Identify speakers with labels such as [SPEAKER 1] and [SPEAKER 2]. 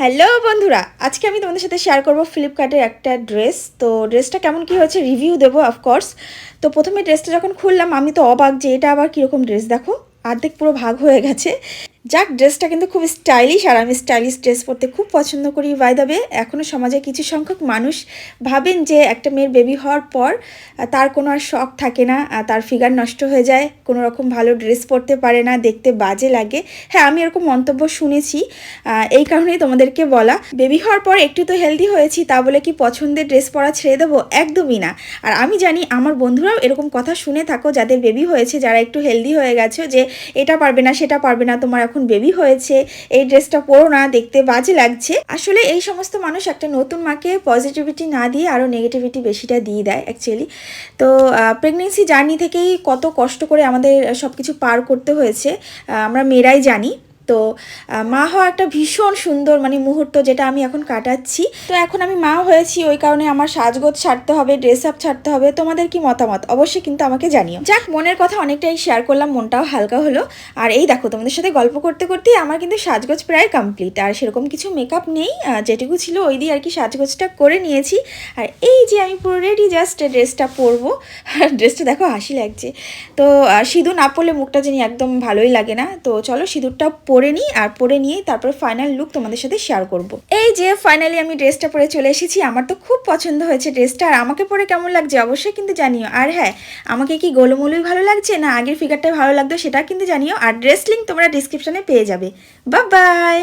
[SPEAKER 1] Hello বন্ধুরা, আজকে আমি তোমাদের সাথে শেয়ার করব ফ্লিপকার্টের একটা ড্রেস তো ড্রেসটা কেমন কি হয়েছে রিভিউ দেবো অফকোর্স তো প্রথমে ড্রেসটা যখন খুললাম, আমি তো অবাক যে এটা আবার কীরকম ড্রেস দেখো। অর্ধেক পুরো ভাগ হয়ে গেছে। যাক, ড্রেসটা কিন্তু খুব স্টাইলিশ আর আমি স্টাইলিশ ড্রেস পরতে খুব পছন্দ করি বাই দাবে এখনও সমাজে কিছু সংখ্যক মানুষ ভাবেন যে একটা মেয়ের বেবি হওয়ার পর তার কোনো আর শখ থাকে না তার ফিগার নষ্ট হয়ে যায়, কোনো রকম ভালো ড্রেস পরতে পারে না, দেখতে বাজে লাগে। হ্যাঁ আমি এরকম মন্তব্য শুনেছি এই কারণেই তোমাদেরকে বলা। বেবি হওয়ার পর একটু তো হেলদি হয়েছি, তা বলে কি পছন্দের ড্রেস পরা ছেড়ে দেবো? একদমই না। আর আমি জানি আমার বন্ধুরাও এরকম কথা শুনে থাকো, যাদের বেবি হয়েছে, যারা একটু হেলদি হয়ে গেছো যে এটা পারবে না, সেটা পারবে না, তোমার এখন বেবি হয়েছে, এই ড্রেসটা পরো না, দেখতে বাজে লাগছে। আসলে এই সমস্ত মানুষ একটা নতুন মাকে পজিটিভিটি না দিয়ে আরও নেগেটিভিটি বেশিটা দিয়ে দেয় অ্যাকচুয়ালি তো প্রেগনেন্সি জার্নি থেকেই কত কষ্ট করে আমাদের সব কিছু পার করতে হয়েছে আমরা মেয়েরাই জানি। তো মা হওয়া একটা ভীষণ সুন্দর মানে মুহূর্ত যেটা আমি এখন কাটাচ্ছি। তো এখন আমি মা হয়েছি, ওই কারণে আমার সাজগোজ ছাড়তে হবে ড্রেস আপ ছাড়তে হবে। তোমাদের কি মতামত? অবশ্যই কিন্তু আমাকে জানিও। যাক, মনের কথা অনেকটাই শেয়ার করলাম, মনটাও হালকা হলো। আর এই দেখো, তোমাদের সাথে গল্প করতে করতেই আমার কিন্তু সাজগোজ প্রায় কমপ্লিট আর সেরকম কিছু মেকআপ নেই যেটুকু ছিল ওই দিয়ে আর কি সাজগোজটা করে নিয়েছি। আর এই যে আমি পুরো রেডি জাস্ট ড্রেসটা পরবো। আর ড্রেসটা দেখো, হাসি লাগছে। তো সিঁদুর না পরলে মুখটা জানি একদম ভালোই লাগে না। তো চলো সিঁদুরটা পরে নিই আর পরে নিয়ে তারপর ফাইনাল লুক তোমাদের সাথে শেয়ার করব। এই যে ফাইনালি আমি ড্রেসটা পরে চলে এসেছি, আমার তো খুব পছন্দ হয়েছে ড্রেসটা আর আমাকে পরে কেমন লাগছে অবশ্যই কিন্তু জানিও। আর হ্যাঁ আমাকে কি গোলমলুই ভালো লাগছে না আগের ফিগারটাই ভালো লাগতো সেটা কিন্তু জানিও। আর ড্রেস লিঙ্ক তোমরা ডিসক্রিপশনে পেয়ে যাবে। বা বাই